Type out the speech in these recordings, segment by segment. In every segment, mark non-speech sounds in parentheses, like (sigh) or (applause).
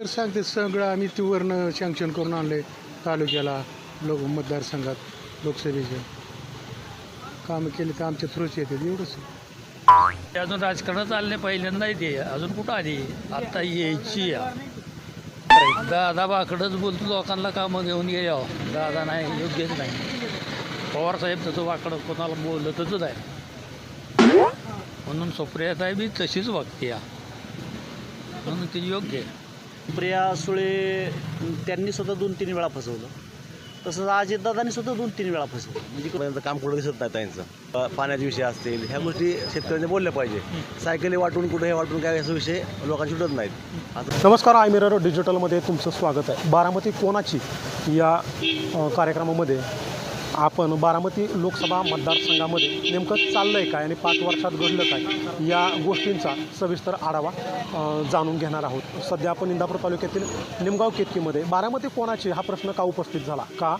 तर सांगते सगळं आम्ही तिवरनं सँक्शन करून आणले तालुक्याला लोक मतदारसंघात लोकसभेचे. कामं केले तर आमच्या थ्रूच येते एवढंच. ते अजून राजकारणात आले पहिल्यांदा ते अजून कुठं आली? आत्ता यायची आहे. दादा बाकडंच बोलतो लोकांना कामं घेऊन ये दादा नाही योग्यच नाही. पवार साहेब तसं वाकडं कोणाला बोलतच आहे म्हणून सुप्रियाताई बी तशीच वागते या म्हणून ती योग्य आहे. प्रिया सुळे त्यांनी सुद्धा दोन तीन वेळा फसवलं. तसंच अजितदादांनी सुद्धा दोन तीन वेळा फसवलं. म्हणजे त्यांचं काम कुठं दिसत नाही त्यांचं. पाण्याचे विषय असतील ह्या गोष्टी शेतकऱ्यांनी बोलल्या पाहिजे. सायकली वाटून कुठे हे वाटून काय असा विषय लोकांना सुटत नाहीत. नमस्कार आय मिरर डिजिटलमध्ये तुमचं स्वागत आहे. बारामती कोणाची या कार्यक्रमामध्ये आपण बारामती लोकसभा मतदारसंघामध्ये नेमकं चाललं आहे काय आणि पाच वर्षात घडलं काय या गोष्टींचा सविस्तर आढावा जाणून घेणार आहोत. सध्या आपण इंदापूर तालुक्यातील निमगाव केतकीमध्ये बारामती कोणाची हा प्रश्न का उपस्थित झाला? का?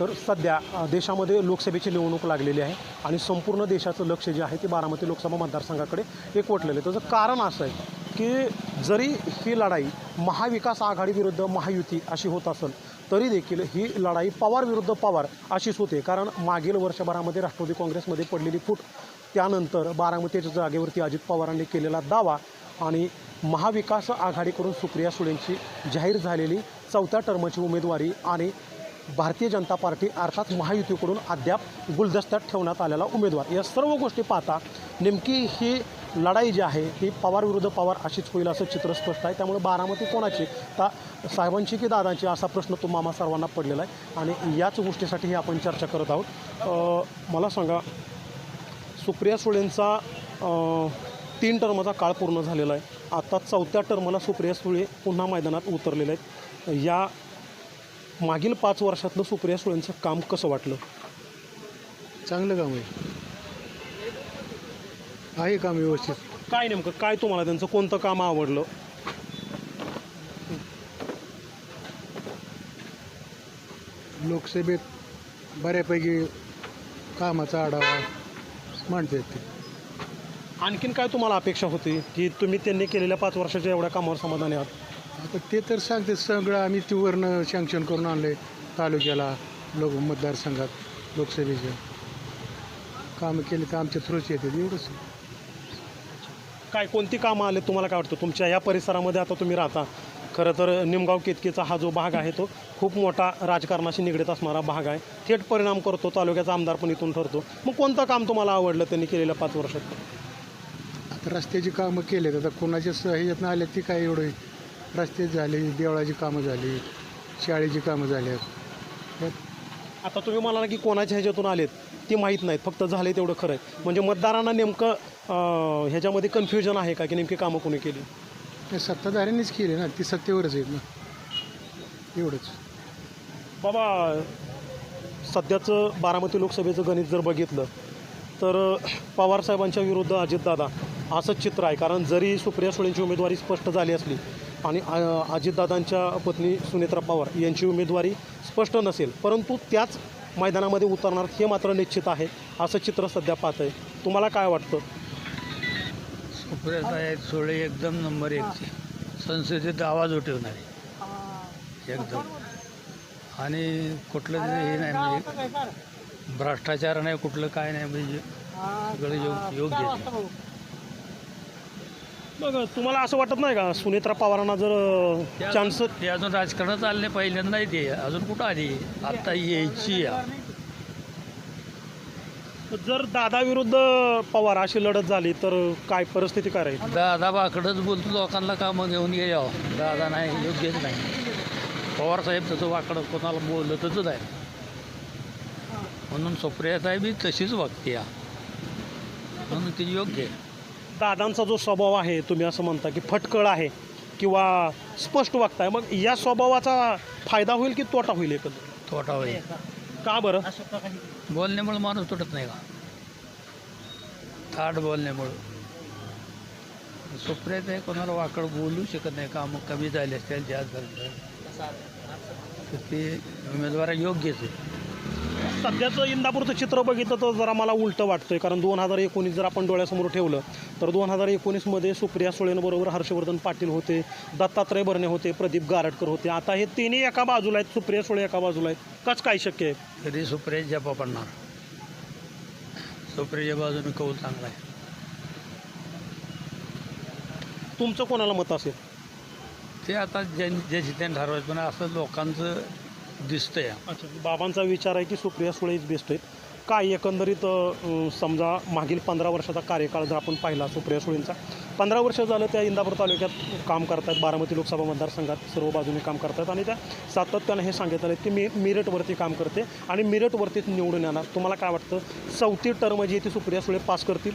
तर सध्या देशामध्ये लोकसभेची निवडणूक लागलेली आहे आणि संपूर्ण देशाचं लक्ष जे आहे ते बारामती लोकसभा मतदारसंघाकडे एकवटलेलं आहे. त्याचं कारण असं आहे की जरी ही लढाई महाविकास आघाडीविरुद्ध महायुती अशी होत असेल तरी देखील ही लढाई पवार विरुद्ध पवार अशीच होते. कारण मागील वर्षभरामध्ये राष्ट्रवादी काँग्रेसमध्ये पडलेली फूट त्यानंतर बारामतीच्या जागेवरती अजित पवारांनी केलेला दावा आणि महाविकास आघाडीकडून सुप्रिया सुळेंची जाहीर झालेली चौथ्या टर्मची उमेदवारी आणि भारतीय जनता पार्टी अर्थात महायुतीकडून अद्याप गुलदस्त्यात ठेवण्यात आलेला उमेदवार. या सर्व गोष्टी पाहता नेमकी ही लढाई जी आहे ही पवार विरुद्ध पवार अशीच होईल असं चित्र स्पष्ट आहे. त्यामुळे बारामती कोणाची? ता साहेबांची की दादांची असा प्रश्न तुम्हाला सर्वांना पडलेला आहे. आणि याच गोष्टीसाठी आपण चर्चा करत आहोत. मला सांगा सुप्रिया सुळेंचा तीन टर्मचा काळ पूर्ण झालेला आहे. आता चौथ्या टर्मला सुप्रिया सुळे पुन्हा मैदानात उतरलेले आहेत. या मागील पाच वर्षातलं सुप्रिया सुळेंचं काम कसं वाटलं? चांगलं काम आहे. आहे काम व्यवस्थित. काय नेमकं? काय तुम्हाला त्यांचं? कोणतं काम आवडलं? लोकसभेत बऱ्यापैकी कामाचा आढावा मांडतात ते. आणखीन काय तुम्हाला अपेक्षा होती? की तुम्ही त्यांनी केलेल्या पाच वर्षाच्या एवढ्या कामावर समाधानी आहात? आता ते तर सांगते सगळं आम्ही तीवरनं सँक्शन करून आणले तालुक्याला लोक मतदारसंघात लोकसभेचे. कामं केली तर आमच्या थ्रूच येतात एवढंच. काय कोणती कामं आले तुम्हाला काय वाटतं? तुमच्या या परिसरामध्ये आता तुम्ही राहता. खरं तर निमगाव केतकीचा हा जो भाग आहे तो खूप मोठा राजकारणाशी निगडीत असणारा भाग आहे. थेट परिणाम करतो तालुक्याचा आमदार पण इथून ठरतो. मग कोणतं काम तुम्हाला आवडलं त्यांनी केलेल्या पाच वर्षात? आता रस्त्याची कामं केलेत. आता कोणाच्या ह्याच्यातनं आले ती काय एवढं? रस्ते झाली देवळाची कामं झाली शाळेची कामं झाली आता तुम्ही म्हणाला की कोणाच्या ह्याच्यातून आलेत? ती माहीत नाहीत. फक्त झाले तेवढं खरं आहे. म्हणजे मतदारांना नेमकं ह्याच्यामध्ये कन्फ्युजन आहे का की नेमकी कामं कोणी केली? सत्ताधाऱ्यांनीच केले ना. ती सत्तेवरच आहेत ना. एवढंच. बाबा सध्याचं बारामती लोकसभेचं गणित जर बघितलं तर पवारसाहेबांच्या विरुद्ध अजितदादा असंच चित्र आहे. कारण जरी सुप्रिया सुळेंची उमेदवारी स्पष्ट झाली असली आणि अ, अजितदादांच्या पत्नी सुनेत्रा पवार यांची उमेदवारी स्पष्ट नसेल परंतु त्याच मैदानामध्ये उतरणार हे मात्र निश्चित आहे. असं चित्र सध्या पाहत आहे तुम्हाला काय वाटतं? सुप्रियाताई सोळे एकदम नंबर एकचे संसदेत आवाज उठवणारे. एकदम. आणि कुठलं तरी हे नाही म्हणजे भ्रष्टाचार नाही कुठलं काय नाही म्हणजे सगळं योग योग्य आहे. मग तुम्हाला असं वाटत नाही का? सुनेत्रा पवारांना जर ते चान्स अजून- ते अजून राजकारणात आले पहिल्यांदा ते. अजून कुठं आली? आत्ता यायची आहे. जर दादा विरुद्ध पवार अशी लढत झाली तर काय परिस्थिती काय राहील? दादा बाकडंच बोलतो लोकांना कामं घेऊन ये यावं. दादा नाही योग्यच नाही. पवार साहेब तसं वाकडं कोणाला बोलतच आहे म्हणून सुप्रियाताई बी तशीच वागते या. म्हणून ती योग्य आहे. दादांचा जो स्वभाव आहे तुम्ही असं म्हणता की फटकळ आहे किंवा स्पष्ट वागताय मग या स्वभावाचा फायदा होईल की तोटा होईल एकंदर तोटा होईल. का बरं? बोलण्यामुळे माणूस तुटत नाही का? थाट बोलण्यामुळं. सुप्रियाताई कोणाला वाकड बोलू शकत नाही कामं कमी झाले असतील जास्त झाले तर ते उमेदवार योग्यच आहे. सध्याचं इंदापूरचं चित्र बघितलं तर जरा मला उलटं वाटतंय. कारण दोन हजार एकोणीस जर आपण डोळ्यासमोर ठेवलं तर दोन हजार एकोणीसमध्ये सुप्रिया सुळेंबरोबर हर्षवर्धन पाटील होते दत्तात्रय भरणे होते प्रदीप गारटकर होते. आता हे तिन्ही एका बाजूला आहेत सुप्रिया सुळे एका बाजूला आहेत. कच काय शक्य आहे? तरी सुप्रिया जपा पडणार. सुप्रियाच्या बाजूने कौल चांगला आहे. तुमचं कोणाला मत असेल? ते आता ज्यां ज्याची त्यांनी ठरवायचं पण असं लोकांचं दिसतंय. अच्छा बाबांचा विचार आहे की सुप्रिया सुळे इज बेस्ट आहेत. काय एकंदरीत अं, समजा मागील पंधरा वर्षाचा कार्यकाळ जर आपण पाहिला सुप्रिया सुळेंचा पंधरा वर्ष झालं त्या इंदापूर तालुक्यात काम करतायत बारामती लोकसभा मतदारसंघात सर्व बाजूने काम करतायत आणि त्या सातत्यानं हे सांगत आले की मी मिरटवरती काम करते आणि मिरटवरतीच निवडून येणार. तुम्हाला काय वाटतं? चौथी टर्म जी आहे ती सुप्रिया सुळे पास करतील?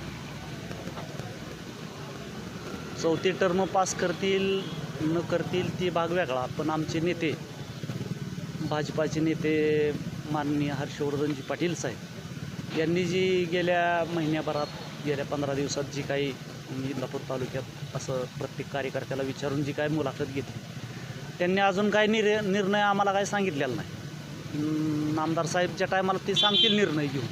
चौथी टर्म पास करतील न करतील ती भाग वेगळा पण आमचे नेते भाजपाचे नेते माननीय हर्षवर्धनजी पाटील साहेब यांनी जी गेल्या महिन्याभरात गेल्या पंधरा दिवसात जी काही इंदापूर तालुक्यात असं प्रत्येक कार्यकर्त्याला विचारून जी काय मुलाखत घेतली त्यांनी अजून काय निर निर्णय आम्हाला काय सांगितलेला नाही. आमदार साहेबच्या टायमाला ते सांगतील निर्णय घेऊन.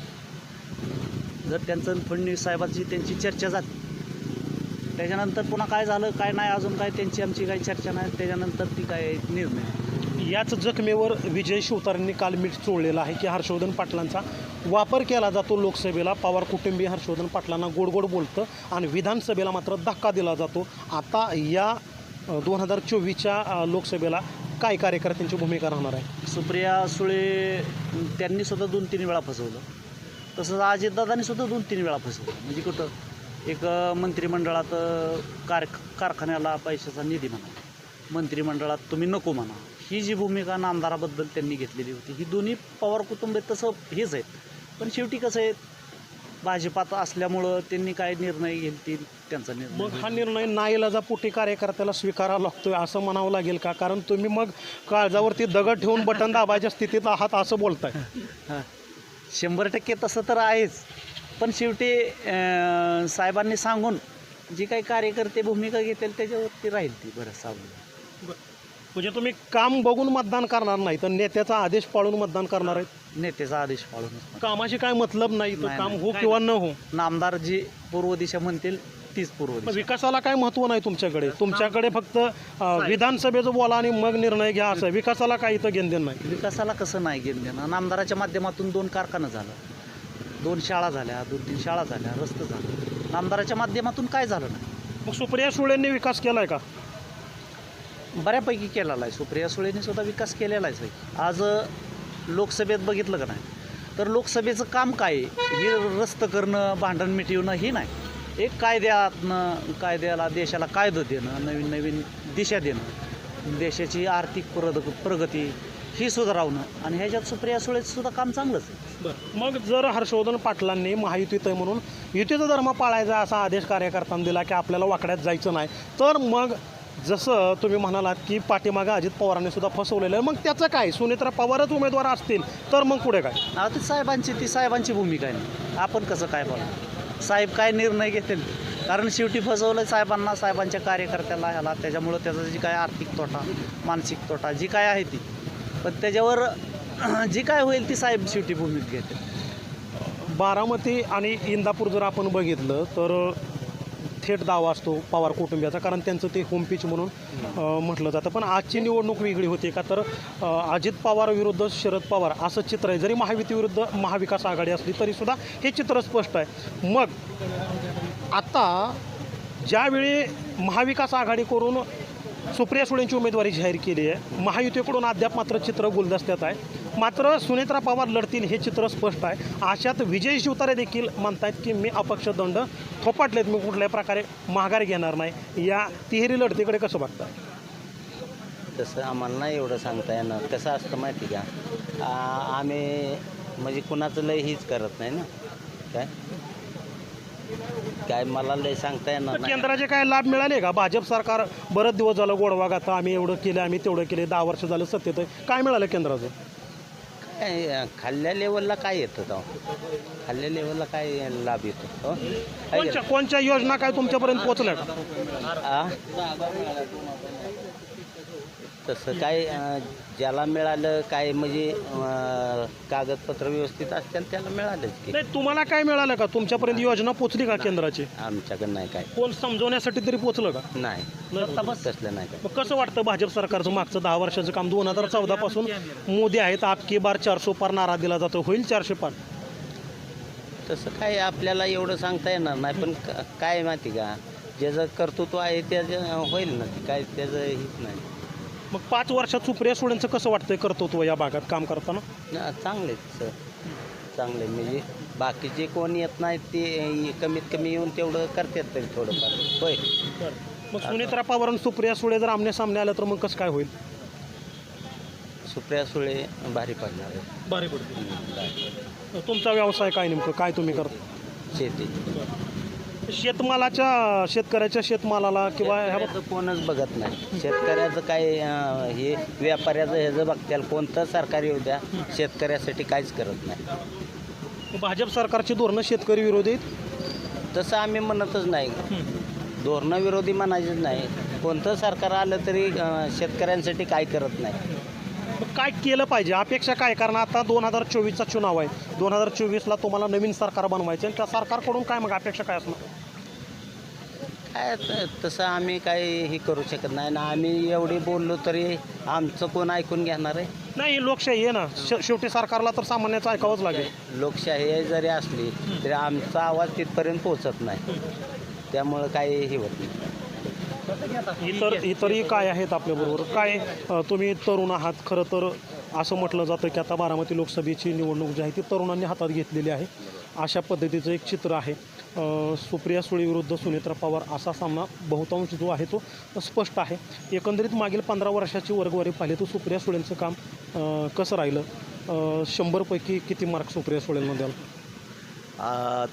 जर त्यांचं फडणवीस साहेबांची त्यांची चर्चा झाली त्याच्यानंतर पुन्हा काय झालं काय नाही अजून काय त्यांची आमची काही चर्चा नाही त्याच्यानंतर ती काय निर्णय याच जखमेवर विजय शिवतारेंनी काल मीठ चोळलेलं आहे की हर्षवर्धन पाटलांचा वापर केला जातो लोकसभेला. पवार कुटुंबीय हर्षवर्धन पाटलांना गोडगोड बोलतं आणि विधानसभेला मात्र धक्का दिला जातो. आता या दोन हजार चोवीसच्या लोकसभेला काय कार्यकर्त्यांची भूमिका राहणार आहे? सुप्रिया सुळे त्यांनी सुद्धा दोन तीन वेळा फसवलं. तसंच अजितदादांनी सुद्धा दोन तीन वेळा फसवलं. म्हणजे कुठं? एक मंत्रिमंडळात कार कारखान्याला पैशाचा निधी म्हणा. मंत्रिमंडळात तुम्ही नको म्हणा. ही जी भूमिका नामदाराबद्दल त्यांनी घेतलेली होती ही दोन्ही पवार कुटुंबित तसं हेच आहेत. पण शेवटी कसं आहे भाजपात असल्यामुळं त्यांनी काय निर्णय घेतील त्यांचा निर्णय मग हा निर्णय नाईलाजा पोटी कार्यकर्त्याला स्वीकारावा लागतोय असं म्हणावं लागेल का? कारण तुम्ही मग काळजावरती दगड ठेवून बटन दाबायच्या स्थितीत आहात असं बोलताय. हां. शंभर टक्के तसं तर आहेच. पण शेवटी अं, साहेबांनी सांगून जी काही कार्यकर्ते भूमिका घेतील त्याच्यावरती राहील ती बरं सावली. म्हणजे तुम्ही काम बघून मतदान करणार नाही तर नेत्याचा आदेश पाळून मतदान करणार आहेत? नेत्याचा आदेश पाळूनच कामाशी काय मतलब नाही तो नाही, काम नाही. हो काय किंवा न हो? नामदार जी पूर्व दिशा म्हणतील तीच पूर्व दिशा. विकासाला काय महत्त्व नाही तुमच्याकडे? तुमच्याकडे फक्त अं, विधानसभेचं बोला आणि मग निर्णय घ्या असं. विकासाला काय इथं घेणदेण नाही? विकासाला कसं नाही घेणं देणं नामदाराच्या माध्यमातून दोन कारखानं झालं. दोन शाळा झाल्या दोन तीन शाळा झाल्या रस्ते झालं. नामदाराच्या माध्यमातून काय झालं नाही? मग सुप्रिया सुळेंनी विकास केलाय का? बऱ्यापैकी केलेला आहे. सुप्रिया सुळेने सुद्धा विकास केलेला आहे. आज लोकसभेत बघितलं का नाही? तर लोकसभेचं काम काय आहे? हे रस्त करणं भांडण मिटवणं ही नाही. एक कायद्यातनं कायद्याला देशाला कायदं देणं नवीन नवीन दिशा देणं देशाची आर्थिक प्रग प्रगती ही सुधारावणं आणि ह्याच्यात सुप्रिया सुळेचं सुद्धा काम चांगलंच आहे. बरं. मग जर हर्षवर्धन पाटलांनी महायुतीत आहे म्हणून युतीचा धर्म पाळायचा असा आदेश कार्यकर्त्यांना दिला की आपल्याला वाकड्यात जायचं नाही तर मग जसं तुम्ही म्हणालात की पाठीमागं अजित पवारांनी सुद्धा फसवलेलं आहे. मग त्याचं काय? सुनेत्रा पवारच उमेदवार असतील तर मग पुढे काय? आता ती साहेबांची ती साहेबांची भूमिका आहे. आपण कसं काय बोला साहेब काय निर्णय घेतील? कारण शेवटी फसवलं साहेबांना साहेबांच्या कार्यकर्त्याला ह्याला. त्याच्यामुळं त्याचा जी काय आर्थिक तोटा मानसिक तोटा जी काय आहे ती. पण त्याच्यावर (clears throat) जी काय होईल ती साहेब शेवटी भूमिका घेतील. बारामती आणि इंदापूर जर आपण बघितलं तर थेट दावा असतो पवार कुटुंबियाचा कारण त्यांचं ते होम पिच म्हणून म्हटलं जातं. पण आजची निवडणूक वेगळी होती का तर अजित पवार विरुद्ध शरद पवार असं चित्र आहे. जरी महायुती विरुद्ध महाविकास आघाडी असली तरीसुद्धा हे चित्र स्पष्ट आहे. मग आता ज्यावेळी महाविकास आघाडी करून सुप्रिया सुळेंची उमेदवारी जाहीर केली आहे. महायुतीकडून अद्याप मात्र चित्र गुलदस्त्यात आहे. मात्र सुनेत्रा पवार लढतील हे चित्र स्पष्ट आहे. अशात विजय शिवतारे देखील म्हणतायत की मी अपक्ष दंड थोपाटलेत. मी कुठल्याही प्रकारे माघार घेणार नाही. या तिहेरी लढतीकडे कसं बघता तसं आम्हाला नाही एवढं सांगता येणार. कसं असतं माहिती का? आम्ही म्हणजे कुणाचं लय हीच करत नाही ना. काय? काय मला लय सांगता येणार तर नाही केंद्राचे काय लाभ मिळाले का भाजप सरकार बरेच दिवस झालं गोडवा गाता आम्ही एवढं केलं आम्ही तेवढं केलं दहा वर्ष झालं सत्तेत आहे काय मिळालं केंद्राचं काय खाल्ल्या लेवलला काय येतं तो खाल्ल्या लेवलला काय लाभ येतो हो? कोणच्या कोणच्या योजना काय तुमच्यापर्यंत पोहोचल्या का का? आ? तसं काय अं, ज्याला मिळालं काय म्हणजे अं, कागदपत्र व्यवस्थित असतील त्याला मिळालंच की. नाही तुम्हाला काय मिळालं का? तुमच्यापर्यंत योजना पोचली का केंद्राची? आमच्याकडं नाही काय. कोण समजवण्यासाठी तरी पोचलं का? नाही. तसलं नाही काय. मग कसं वाटतं भाजप सरकारचं मागचं दहा वर्षाचं काम? दोन हजार चौदा पासून मोदी आहेत आपकी बार चारशे पार नारा दिला जातो. होईल चारशे पार? तसं काय आपल्याला एवढं सांगता येणार नाही पण क- काय माहिती का? ज्याचं कर्तृत्व आहे त्याचं होईल ना ते काय त्याचं हेच नाही. मग पाच वर्षात सुप्रिया सुळेंचं कसं वाटतंय कर्तृत्व या भागात काम करताना? ना, चांगले सर. चांगले म्हणजे बाकीचे कोण येत नाहीत ते कमीत कमी येऊन तेवढं करतात तरी थोडंफार. होय. मग सुनेत्रा पवार आणि सुप्रिया सुळे जर आमने सामने आलं तर मग कसं काय होईल? सुप्रिया सुळे भारी पडणार आहे भारी पडते तुमचा व्यवसाय काय नेमकं? काय तुम्ही करता? शेती. शेतमालाच्या शेतकऱ्याच्या शेतमालाला किंवा ह्या शेतकऱ्याचं कोणच बघत नाही. शेतकऱ्याचं काय अं, हे व्यापाऱ्याचं ह्याचं बघत्याल कोणतं सरकार येऊ द्या शेतकऱ्यासाठी काहीच करत नाही. भाजप सरकारची धोरणं शेतकरी विरोधी आहेत? तसं आम्ही म्हणतच नाही. धोरणविरोधी म्हणायचंच नाही. कोणतं सरकार आलं तरी अं, शेतकऱ्यांसाठी काय करत नाही. मग काय केलं पाहिजे? अपेक्षा काय? कारण आता दोन हजार चोवीसचा चुनाव आहे. दोन हजार चोवीसला तुम्हाला नवीन सरकार बनवायचं आणि त्या सरकारकडून काय मग अपेक्षा काय असणार? काय त- तसं आम्ही काही हे करू शकत नाही ना. आम्ही एवढे बोललो तरी आमचं कोण ऐकून घेणार आहे? नाही लोकशाही आहे ना. शे- शेवटी सरकारला तर सामान्याचं ऐकावंच लागेल. लोकशाही जरी असली तरी आमचा आवाज तिथपर्यंत पोहोचत नाही. त्यामुळं काही हे होत नाही. इतर इतरही काय आहेत आपल्याबरोबर काय अ, तुम्ही तरुण आहात खरं तर असं म्हटलं जातं की आता बारामती लोकसभेची निवडणूक जी आहे ती तरुणांनी हातात घेतलेली आहे. अशा पद्धतीचं एक चित्र आहे. सुप्रिया सुळे विरुद्ध सुनेत्रा पवार असा सामना बहुतांश जो आहे तो स्पष्ट आहे. एकंदरीत मागील पंधरा वर्षाची वर्गवारी पाहिली तर सुप्रिया सुळेंचं काम कसं राहिलं? शंभरपैकी किती मार्क सुप्रिया सुळेंना द्याल?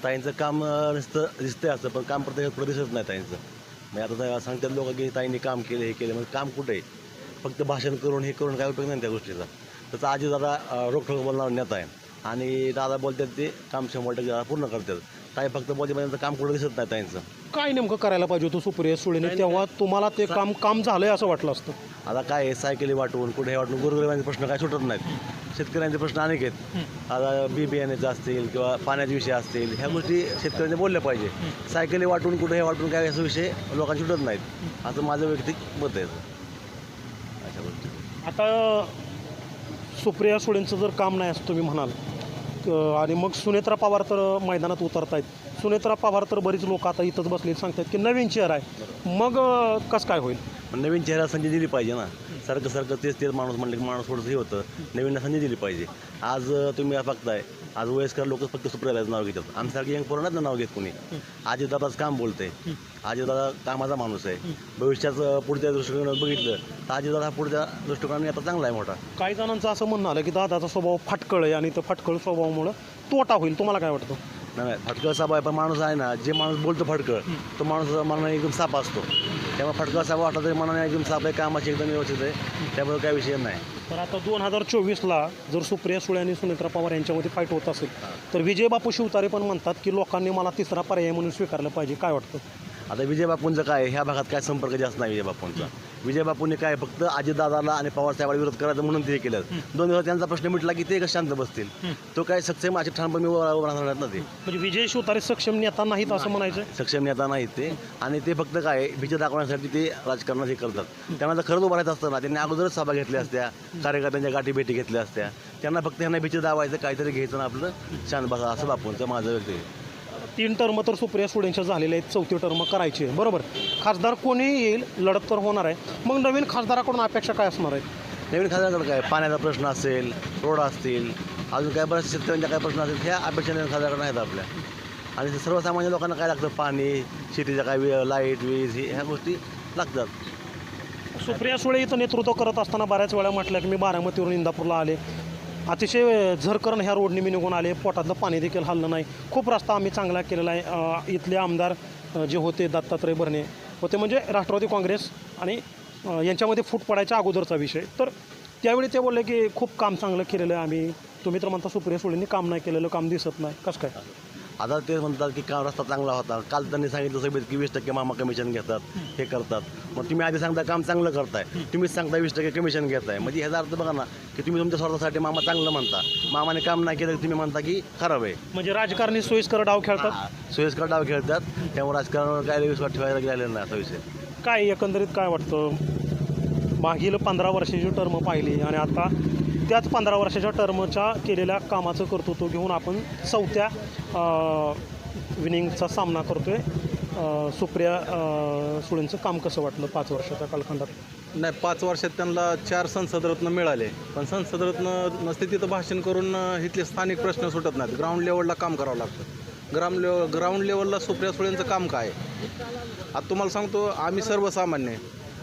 ताईंचं काम अ, नुसतं दिसतंय असं पण काम प्रत्येक प्रदेशच दिसत नाही ताईंचं. म्हणजे आता सांगतात लोक की ताईंनी काम केलं हे केलं म्हणजे काम कुठे? आहे फक्त भाषण करून हे करून काय उपयोग नाही त्या गोष्टीचा. त्याचा आजी जरा अ, रोखोक बोलणार नेता आहे. आणि दादा बोलतात ते काम शंभर टक्के पूर्ण करतात. ताई फक्त बोलते म्हणजे त्यांचं काम कुठं दिसत नाही ताईंचं. काय नेमकं करायला पाहिजे होतं सुप्रिया सुळेने? तेव्हा तुम्हाला ते काम काम झालंय असं वाटलं असतं. आता काय आहे सायकली वाटून कुठे हे वाटून गोरगरिबांचे प्रश्न काय सुटत नाहीत. शेतकऱ्यांचे प्रश्न अनेक आहेत. आता बी बियाण्याचे असतील किंवा पाण्याचे विषय असतील ह्या गोष्टी शेतकऱ्यांनी बोलल्या पाहिजे. सायकली वाटून कुठे हे वाटून काय असा विषय लोकांना सुटत नाहीत. असं माझं वैयक्तिक मत आहे. अशा गोष्टी. आता सुप्रिया सुळेंचं जर काम नाही असं तुम्ही म्हणाल आणि मग सुनेत्रा पवार तर मैदानात उतरत आहेत सुनेत्रा पवार तर बरीच लोक आता इथंच बसले सांगतात की नवीन चेहरा आहे. मग कसं काय होईल? पण नवीन चेहरा संधी दिली पाहिजे ना. सारखं सारखं तेच तेच माणूस म्हणलं की माणूस थोडंसं हे होतं. नवीन संधी दिली पाहिजे. आज तुम्ही बघताय. आज वयस्कर लोक फक्त सुप्रियालाच नाव घेतात. आमच्यासारखी यंग पोरांनाच नाव घेत कोणी. आजी दादाच काम बोलते आजी दादा कामाचा माणूस आहे. भविष्याचं पुढच्या दृष्टिकोनात बघितलं तर आजी दादा पुढच्या दृष्टिकोनाने आता चांगला आहे मोठा. काही जणांचं असं म्हणणं आलं की दादाचा स्वभाव फाटकळ आहे आणि तो फाटकळ स्वभावामुळं तोटा होईल. तुम्हाला काय वाटतं? नाही नाही, फटकळ साप आहे पण माणूस आहे ना जे माणूस बोलतो फटकळ तो माणूस मनाने एकदम साप असतो. त्यामुळे फटकळ साप वाटला तरी मनाने एकदम साप आहे कामाची एकदम व्यवस्थित आहे त्यामुळे काही विषय नाही. तर आता दोन हजार चोवीसला जर सुप्रिया सुळे आणि सुनेत्रा पवार यांच्यामध्ये फाईट होत असेल तर विजय बापू शिवतारे पण म्हणतात की लोकांनी मला तिसरा पर्याय म्हणून स्वीकारलं पाहिजे. काय वाटतं? आता विजय बापूंचं काय? ह्या भागात काय संपर्क जास्त नाही विजय बापूंचा विजय बापूंनी काय फक्त अजितदादाला आणि पवार साहेबाला विरोध करायचा म्हणून ते केलं. दोन दिवस त्यांचा प्रश्न मिटला की ते शांत बसतील. तो काय सक्षम असे ठाणपणे राहणार ना ते. म्हणजे विजय शिवतारे सक्षम नेता नाहीत असं म्हणायचं सक्षम नेता नाहीत ते. आणि ते फक्त काय भीती दाखवण्यासाठी ते राजकारणात हे करतात. त्यांना जर खरंच उभं राहायचं असतं ना त्यांनी अगोदरच सभा घेतल्या असत्या कार्यकर्त्यांच्या गाठी भेटी घेतल्या असत्या. त्यांना फक्त यांना भीती दावायचं काहीतरी घ्यायचं ना आपलं शांत बसा असं बापूंचं माझं व्यक्त. तीन टर्म तर सुप्रिया सुळेंच्या झालेल्या आहेत चौथी टर्म करायची आहे. बरोबर. खासदार कोणी येईल लढत तर होणार आहे. मग नवीन खासदाराकडून अपेक्षा काय असणार आहे? नवीन खासदाराकडे काय? पाण्याचा प्रश्न असेल रोड असतील अजून काय बऱ्याच शेतकऱ्यांच्या काय प्रश्न असतील ह्या अपेक्षा नवीन खासदाराकडे आहेत आपल्या. आणि सर्वसामान्य लोकांना काय लागतं? पाणी शेतीच्या काय वे लाइट वीज हे- ह्या गोष्टी लागतात. सुप्रिया सुळे इथं नेतृत्व करत असताना बऱ्याच वेळा म्हटलं की मी बारामतीवरून इंदापूरला आले. अतिशय झरकरण ह्या रोडने मी निघून आले. पोटातलं पाणी देखील हल्लं नाही. खूप रस्ता आम्ही चांगला केलेला आहे. इथले आमदार जे होते दत्तात्रय भरणे होते म्हणजे राष्ट्रवादी काँग्रेस आणि यांच्यामध्ये फूट पडायच्या अगोदरचा विषय. तर त्यावेळी ते बोलले की खूप काम चांगलं केलेलं आहे आम्ही. तुम्ही तर म्हणता सुप्रिया सुळेंनी काम नाही केलेलं काम दिसत नाही. कसं काय? आता ते म्हणतात की काम रस्ता चांगला होता. काल त्यांनी सांगितलं सभेत की वीस टक्के मामा कमिशन घेतात. हे करतात. मग तुम्ही आधी सांगता काम चांगलं करताय. तुम्हीच सांगता वीस टक्के कमिशन घेताय. म्हणजे ह्याचा अर्थ बघा ना की तुम्ही तुमच्या स्वार्थासाठी मामा चांगलं म्हणता. मामाने काम नाही केलं की तुम्ही म्हणता की खराब आहे. म्हणजे राजकारणी सोयीस्कर डाव खेळतात? सोयीस्कर डाव खेळतात. त्यामुळे राजकारणावर काय विश्वास ठेवायला गेलेला नाही असा विषय. काय एकंदरीत काय वाटतं? मागील पंधरा वर्षाची टर्म पाहिली आणि आता त्याच पंधरा वर्षाच्या टर्मच्या केलेल्या कामाचं कर्तृत्व घेऊन आपण चौथ्या विनिंगचा सामना करतोय. आहे सुप्रिया सुळेंचं काम कसं वाटलं पाच वर्षाच्या कालखंडात? नाही पाच वर्षात त्यांना चार संसदरत्न मिळाले. पण संसदरत्न नसते तिथं भाषण करून इथले स्थानिक प्रश्न सुटत नाहीत. ग्राउंड लेवलला काम करावं लागतं. ग्राउंड लेव ग्राउंड लेवलला सुप्रिया सुळेंचं काम काय? आहे? आता तुम्हाला सांगतो आम्ही सर्वसामान्य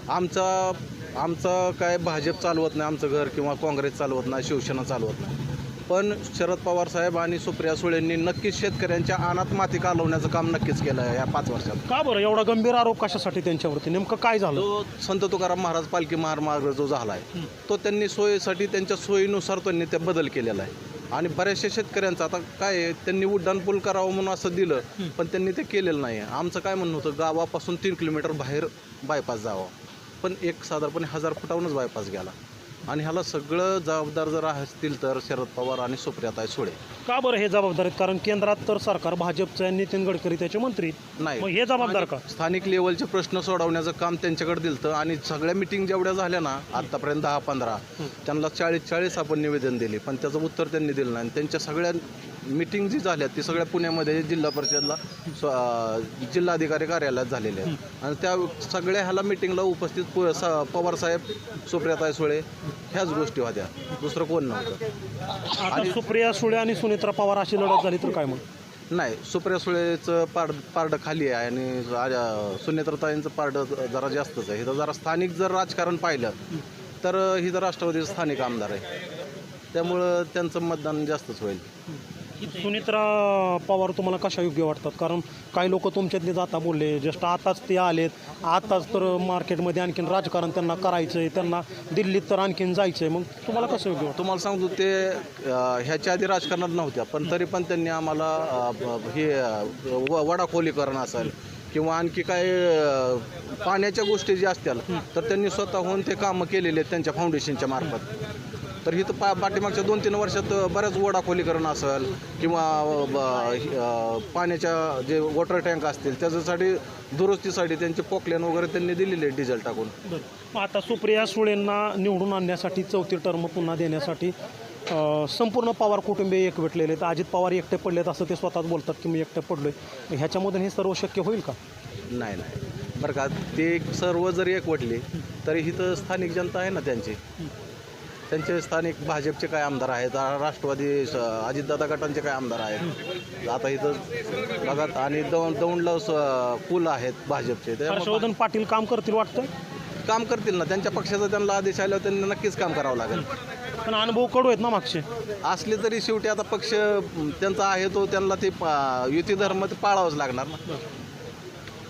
आमचा आमचं काय भाजप चालवत नाही आमचं घर किंवा काँग्रेस चालवत नाही शिवसेना चालवत नाही. पण शरद पवार साहेब आणि सुप्रिया सुळेंनी नक्कीच शेतकऱ्यांच्या अनाथ माती कालवण्याचं काम नक्कीच केलं आहे या पाच वर्षात. का बरं? एवढा गंभीर आरोप कशासाठी त्यांच्यावरती? नेमकं काय झालं? जो संत तुकाराम महाराज पालखी महामार्ग जो झाला आहे तो त्यांनी सोयीसाठी त्यांच्या सोयीनुसार त्यांनी ते बदल केलेला आहे. आणि बऱ्याचशा शेतकऱ्यांचं आता काय आहे, त्यांनी उड्डाणपूल करावं म्हणून असं दिलं पण त्यांनी ते केलेलं नाही. आहे आमचं काय म्हणणं होतं गावापासून तीन किलोमीटर बाहेर बायपास जावं. पण एक साधारणपणे हजार फुटाहूनच बायपास गेला. आणि ह्याला सगळं जबाबदार जर असतील तर शरद पवार आणि सुप्रियाताई सुळे. का बरं हे जबाबदार आहेत? कारण केंद्रात तर सरकार भाजपचं आहे नितीन गडकरी त्याचे मंत्री नाही. मग हे जबाबदार का? स्थानिक लेवलचे प्रश्न सोडवण्याचं काम त्यांच्याकडे दिलं आणि सगळ्या मिटिंग जेवढ्या झाल्या ना आतापर्यंत दहा पंधरा त्यांना चाळीस चाळीस आपण निवेदन दिले पण त्याचं उत्तर त्यांनी दिलं नाही. आणि त्यांच्या सगळ्या मिटिंग जी झाल्या ती सगळ्या पुण्यामध्ये जिल्हा परिषदला स्व- अं, जिल्हाधिकारी कार्यालयात झालेल्या आहेत. आणि त्या सगळ्या ह्याला मिटिंगला उपस्थित पु- स- पवारसाहेब सुप्रियाताई सुळे ह्याच गोष्टी होत्या. दुसरं कोण नव्हतं. आता सुप्रिया सुळे आणि सुनेत्रा पवार अशी लढत झाली तर काय मग? नाही सुप्रिया सुळेचं पाड पारडं खाली आहे आणि सुनेत्रताईंचं पारडं जरा जास्तच आहे. इथं जरा स्थानिक जर राजकारण पाहिलं तर इथं राष्ट्रवादीचं स्थानिक आमदार आहे. त्यामुळं त्यांचं मतदान जास्तच होईल. सुनित्रा पवार तुम्हाला कशा योग्य वाटतात? कारण काही लोक तुमच्यातले जाता बोलले जस्ट आताच ते आलेत. आताच तर मार्केटमध्ये आणखीन राजकारण त्यांना करायचं आहे त्यांना दिल्लीत तर आणखीन जायचं आहे मग तुम्हाला कसं योग्य वाटतं? तुम्हाला सांगतो ते ह्याच्या आधी राजकारणात नव्हत्या पण तरी पण त्यांनी आम्हाला हे व- वडाखोलीकरण असेल किंवा आणखी काय पाण्याच्या गोष्टी ज्या असतील तर त्यांनी स्वतःहून ते कामं केलेले आहेत त्यांच्या फाउंडेशनच्या मार्फत. तर इथं पा पाठीमागच्या दोन तीन वर्षात बऱ्याच वडाखोलीकरण असेल किंवा पाण्याच्या जे वॉटर टँक असतील त्याच्यासाठी दुरुस्तीसाठी त्यांचे पोकलेन वगैरे त्यांनी दिलेले आहेत डिझेल टाकून. आता सुप्रिया सुळेंना निवडून आणण्यासाठी चौथी टर्म पुन्हा देण्यासाठी संपूर्ण पवार कुटुंबीय एक भेटलेले आहेत. अजित पवार एकटे पडलेत असं ते स्वतःच बोलतात की मी एकटे पडलोय. मग ह्याच्यामधून हे सर्व शक्य होईल का? नाही नाही. बरं का ते सर्व जरी एकवटले तरी इथं स्थानिक जनता आहे ना त्यांची. त्यांचे स्थानिक भाजपचे काय आमदार आहेत राष्ट्रवादी अजितदादा गटांचे काय आमदार आहेत? आता इथं बघा आणि दौंड दौंडला पूल आहेत भाजपचे. हर्षवर्धन पाटील काम करतील वाटतं? काम करतील ना. त्यांच्या पक्षाचा त्यांना आदेश आल्यावर त्यांना नक्कीच काम करावं लागेल. पण अनुभव कडू आहेत ना मागचे? असले तरी शेवटी आता पक्ष त्यांचा आहे तो त्यांना ते युती धर्म ते पाळावंच लागणार ना.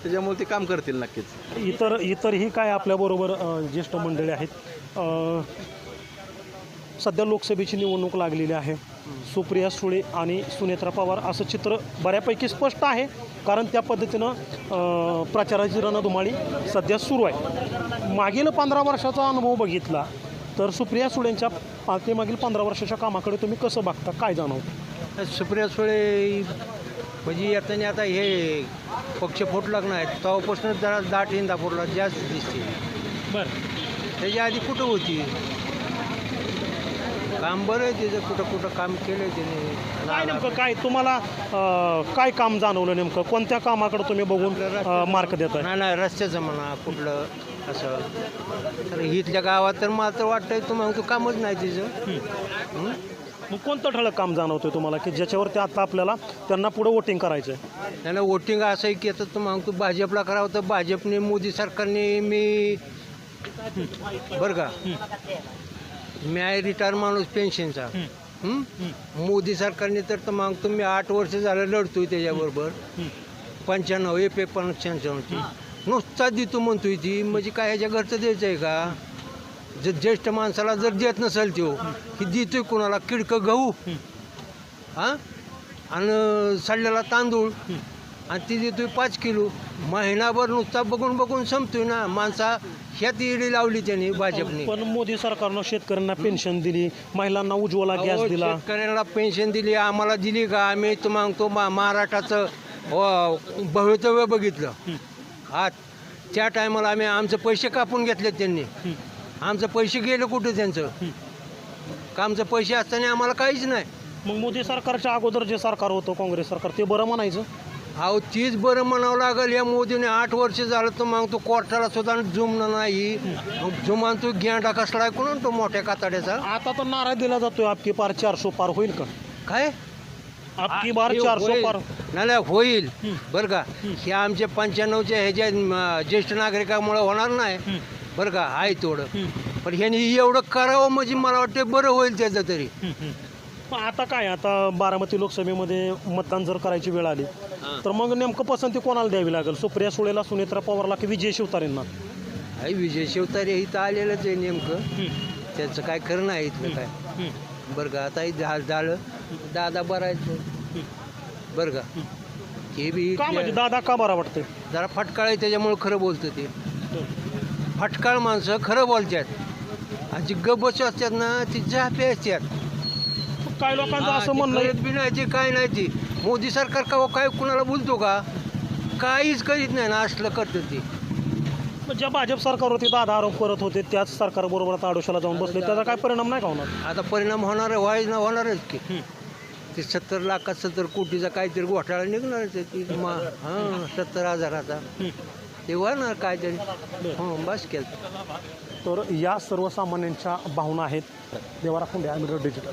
त्याच्यामुळे ते काम करतील नक्कीच. इतर इतरही काय आपल्याबरोबर ज्येष्ठ मंडळी आहेत? सध्या लोकसभेची निवडणूक लागलेली आहे. सुप्रिया सुळे आणि सुनेत्रा पवार असं चित्र बऱ्यापैकी स्पष्ट आहे. कारण त्या पद्धतीनं प्रचाराची रणधुमाळी सध्या सुरू आहे. मागील पंधरा वर्षाचा अनुभव बघितला तर सुप्रिया सुळेंच्या पाठीमागील पंधरा वर्षाच्या कामाकडे तुम्ही कसं बघता? काय जाणवतं? सुप्रिया सुळे म्हणजे आता आता हे पक्ष फोट लागणार आहेत तेव्हापासून जरा दाट इंदापूरला जास्त दिसते. बरं. त्याच्या आधी कुठं होती? काम बरं आहे त्याचं कुठं कुठं काम केलं काय त्याने नेमकं काय तुम्हाला अ, काय काम जाणवलं नेमकं? कोणत्या कामाकडे तुम्ही बघून मार्क देताय? नाही नाही रस्त्याचं म्हणा कुठलं असं. तर इथल्या गावात तर मला तर वाटतंय तुम्हाला कामच नाही तिचं. हं? मग कोणतं ठळक काम जाणवतंय तुम्हाला की ज्याच्यावरती आता आपल्याला त्यांना पुढे वोटिंग करायचं आहे त्यांना वोटिंग असं आहे की आता तुम्हाला तू भाजपला करावं तर भाजपने मोदी सरकारने मी बरं का? मी आहे रिटायर माणूस पेन्शनचा? मोदी सरकारने तर तर मग तुम्ही आठ वर्ष झालं लढतोय त्याच्याबरोबर. पंच्याण्णव ए पे पंच्याण्णवची नुसता देतो म्हणतोय ती. म्हणजे काय ह्याच्या घरचं द्यायचं आहे का? जर ज्येष्ठ माणसाला जर देत नसेल तो की देतोय कोणाला? किडकं गहू. हां? आणि सडलेला तांदूळ. आणि ती देतोय पाच किलो. महिनाभर नुसता बघून बघून संपतोय ना. माणसा ह्यात इडी लावली त्यांनी भाजपने. पण मोदी सरकारनं शेतकऱ्यांना पेन्शन दिली महिलांना उज्ज्वला गॅस अहो, दिला. शेतकऱ्यांना पेन्शन दिली आम्हाला दिली का? आम्ही तो मागतो मा महाराष्ट्राचं अ, भवितव्य बघितलं. हा त्या टायमाला आम्ही आमचे पैसे कापून घेतले त्यांनी. आमचं पैसे गेले कुठे त्यांचं? का आमचं पैसे असताना आम्हाला काहीच नाही. मग मोदी सरकारच्या अगोदर जे सरकार होतं काँग्रेस सरकार ते बरं म्हणायचं? अहो तीच बरं म्हणावं लागेल या मोदीने आठ वर्ष झालं तर मग तो कोर्टाला सुद्धा जुमणं नाही. जुमान तो गेंडा कसला कोण तो मोठ्या कातड्याचा? आता तर नारा दिला जातोय आपकी पार चारशे पार होईल का? काय? आपकी बार चारशे. पार. नाही नाही, होईल. बरं का? हे आमच्या पंच्याण्णवच्या ह्याच्या ज्येष्ठ नागरिकामुळे होणार नाही. बरं का? आहे थोडं पण ह्यांनी एवढं करावं म्हणजे मला वाटतं बरं होईल त्याचं तरी. मग आता काय आता बारामती लोकसभेमध्ये मतदान जर करायची वेळ आली तर मग नेमकं पसंती कोणाला द्यावी लागेल? सुप्रिया सुळेला सुनेत्रा पवारला की विजय शिवतारेंना? आहे विजय शिवतारे इथं आलेलंच आहे नेमकं. त्याचं काय खरं नाही इथलं काय. बरं का आता झा झालं. दादा बरायचं बरं का. हे बी का म्हणजे दादा का बरा वाटतंय? जरा फटकाळ आहे त्याच्यामुळे खरं बोलतं ते. फटकाळ माणसं खरं बोलतात आणि जी गबस असतात ना ती जापे असतात. काय लोकांचं असं म्हणणं आहे? कळत बी नाही ती काय नाही ती मोदी सरकार का काय कुणाला बोलतो का? काहीच करीत नाही ना असलं करतं ती. ज्या भाजप सरकार होते दादा आरोप करत होते त्याच सरकारबरोबर आता आडोशाला जाऊन बसले. त्याचा काय परिणाम नाही का होणार? आता परिणाम होणार आहे व्हायच ना होणारच की. ते सत्तर लाखात सत्तर कोटीचा काहीतरी घोटाळा निघणार ती. हां सत्तर हजाराचा. ते होणार काहीतरी. हो बस केलं. तर या सर्वसामान्यांच्या भावना आहेत. देवारा फुंडे अमिरो डिजिटल